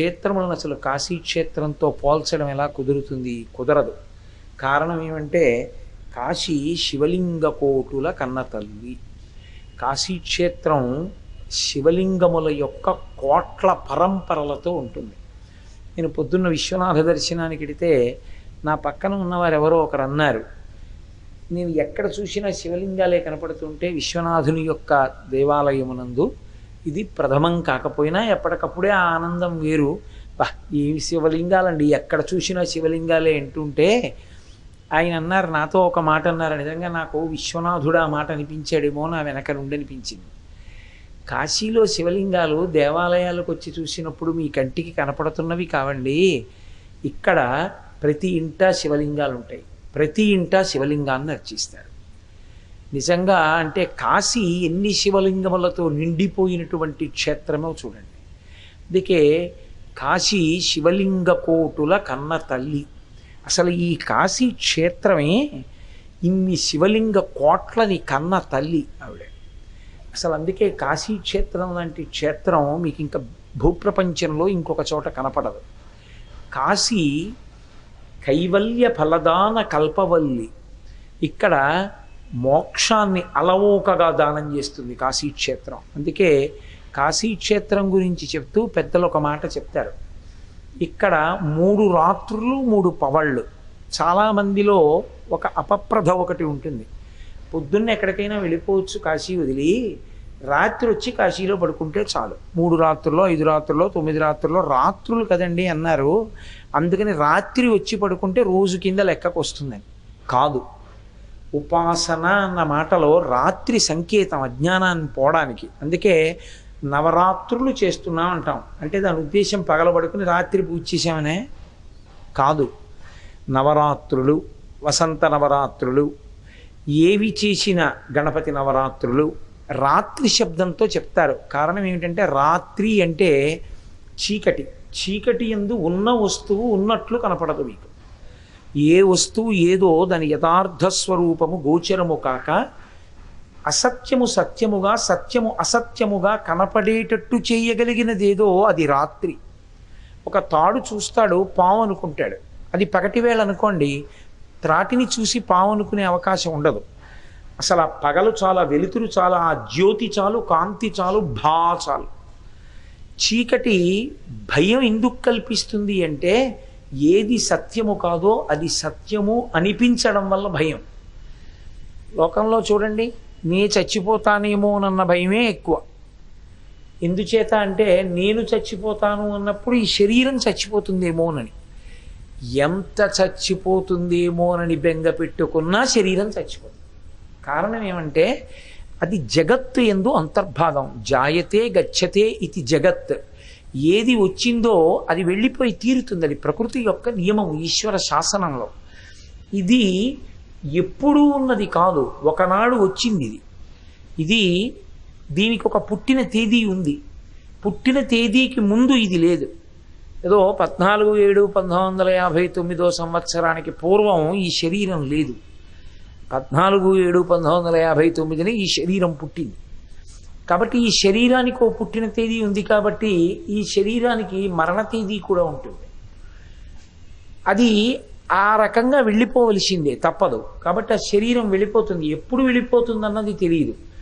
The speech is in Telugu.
క్షేత్రములను అసలు కాశీ క్షేత్రంతో పోల్చడం ఎలా కుదురుతుంది? కుదరదు. కారణం ఏమంటే కాశీ శివలింగ కోటుల కన్న తల్లి. కాశీ క్షేత్రం శివలింగముల యొక్క కోట్ల పరంపరలతో ఉంటుంది. నేను పొద్దున్న విశ్వనాథ దర్శనానికి వెడితే నా పక్కన ఉన్నవారు ఎవరో ఒకరు అన్నారు నేను ఎక్కడ చూసినా శివలింగాలే కనపడుతుంటే విశ్వనాథుని యొక్క దేవాలయమునందు ఇది ప్రథమం కాకపోయినా ఎప్పటికప్పుడే ఆ ఆనందం వేరు. బా ఈ శివలింగాలండి ఎక్కడ చూసినా శివలింగాలే అంటుంటే ఆయన అన్నారు నాతో ఒక మాట అన్నారు నిజంగా నాకు విశ్వనాథుడు ఆ మాట అనిపించాడేమో నా వెనక నుండి అనిపించింది. కాశీలో శివలింగాలు దేవాలయాలకు వచ్చి చూసినప్పుడు మీ కంటికి కనపడుతున్నవి కావండి. ఇక్కడ ప్రతి ఇంటా శివలింగాలు ఉంటాయి ప్రతి ఇంటా శివలింగాన్ని అర్చిస్తారు. నిజంగా అంటే కాశీ ఎన్ని శివలింగములతో నిండిపోయినటువంటి క్షేత్రమో చూడండి. అందుకే కాశీ శివలింగ కోటుల కన్న తల్లి. అసలు ఈ కాశీ క్షేత్రమే ఇన్ని శివలింగ కోట్లని కన్న తల్లి ఆవిడ. అసలు అందుకే కాశీ క్షేత్రం లాంటి క్షేత్రం మీకు ఇంకా భూప్రపంచంలో ఇంకొక చోట కనపడదు. కాశీ కైవల్య ఫలదాన కల్పవల్లి. ఇక్కడ మోక్షాన్ని అలవోకగా దానం చేస్తుంది కాశీ క్షేత్రం అందుకే కాశీ క్షేత్రం గురించి చెప్తూ పెద్దలు ఒక మాట చెప్తారు. ఇక్కడ మూడు రాత్రులు మూడు పవళ్ళు. చాలామందిలో ఒక అపప్రధ ఒకటి ఉంటుంది. పొద్దున్న ఎక్కడికైనా వెళ్ళిపోవచ్చు కాశీ వదిలి రాత్రి వచ్చి కాశీలో పడుకుంటే చాలు. మూడు రాత్రుల్లో ఐదు రాత్రుల్లో తొమ్మిది రాత్రుల్లో రాత్రులు కదండి అన్నారు. అందుకని రాత్రి వచ్చి పడుకుంటే రోజు కింద లెక్కకు వస్తుందని కాదు. ఉపాసన అన్న మాటలో రాత్రి సంకేతం అజ్ఞానాన్ని పోవడానికి. అందుకే నవరాత్రులు చేస్తున్నాం అంటాం. అంటే దాని ఉద్దేశం పగలబడుకుని రాత్రి పూజ చేసామనే కాదు. నవరాత్రులు వసంత నవరాత్రులు ఏవి చేసిన గణపతి నవరాత్రులు రాత్రి శబ్దంతో చెప్తారు. కారణం ఏమిటంటే రాత్రి అంటే చీకటి. చీకటి ఎందు ఉన్న వస్తువు ఉన్నట్లు కనపడదు మీకు. ఏ వస్తువు ఏదో దాని యథార్థ స్వరూపము గోచరము కాక అసత్యము సత్యముగా సత్యము అసత్యముగా కనపడేటట్టు చేయగలిగినదేదో అది రాత్రి. ఒక తాడు చూస్తాడు పాము అనుకుంటాడు. అది పగటివేళ అనుకోండి త్రాటిని చూసి పాము అనుకునే అవకాశం ఉండదు. అసలు ఆ పగలు చాలా వెలుతురు చాలా ఆ జ్యోతి చాలు కాంతి చాలు భా చాలు. చీకటి భయం ఎందుకు కల్పిస్తుంది అంటే ఏది సత్యము కాదో అది సత్యము అనిపించడం వల్ల భయం. లోకంలో చూడండి నే చచ్చిపోతానేమోనన్న భయమే ఎక్కువ. ఎందుచేత అంటే నేను చచ్చిపోతాను అన్నప్పుడు ఈ శరీరం చచ్చిపోతుందేమోనని ఎంత చచ్చిపోతుందేమోనని బెంగ పెట్టుకున్నా శరీరం చచ్చిపోతుంది. కారణం ఏమంటే అది జగత్తు ఎందు అంతర్భాగం. జాయతే గచ్చతే ఇది జగత్. ఏది వచ్చిందో అది వెళ్ళిపోయి తీరుతుంది అది ప్రకృతి యొక్క నియమం ఈశ్వర శాసనంలో. ఇది ఎప్పుడూ ఉన్నది కాదు ఒకనాడు వచ్చింది ఇది. ఇది దీనికి ఒక పుట్టిన తేదీ ఉంది. పుట్టిన తేదీకి ముందు ఇది లేదు. ఏదో పద్నాలుగు ఏడు పంతొమ్మిది వందల యాభై తొమ్మిదో సంవత్సరానికి పూర్వం ఈ శరీరం లేదు. పద్నాలుగు ఏడు పంతొమ్మిది వందల యాభై తొమ్మిదిని ఈ శరీరం పుట్టింది. కాబట్టి ఈ శరీరానికి ఓ పుట్టిన తేదీ ఉంది కాబట్టి ఈ శరీరానికి మరణ తేదీ కూడా ఉంటుంది. అది ఆ రకంగా వెళ్ళిపోవలసిందే తప్పదు. కాబట్టి ఆ శరీరం వెళ్ళిపోతుంది. ఎప్పుడు వెళ్ళిపోతుంది అన్నది తెలియదు.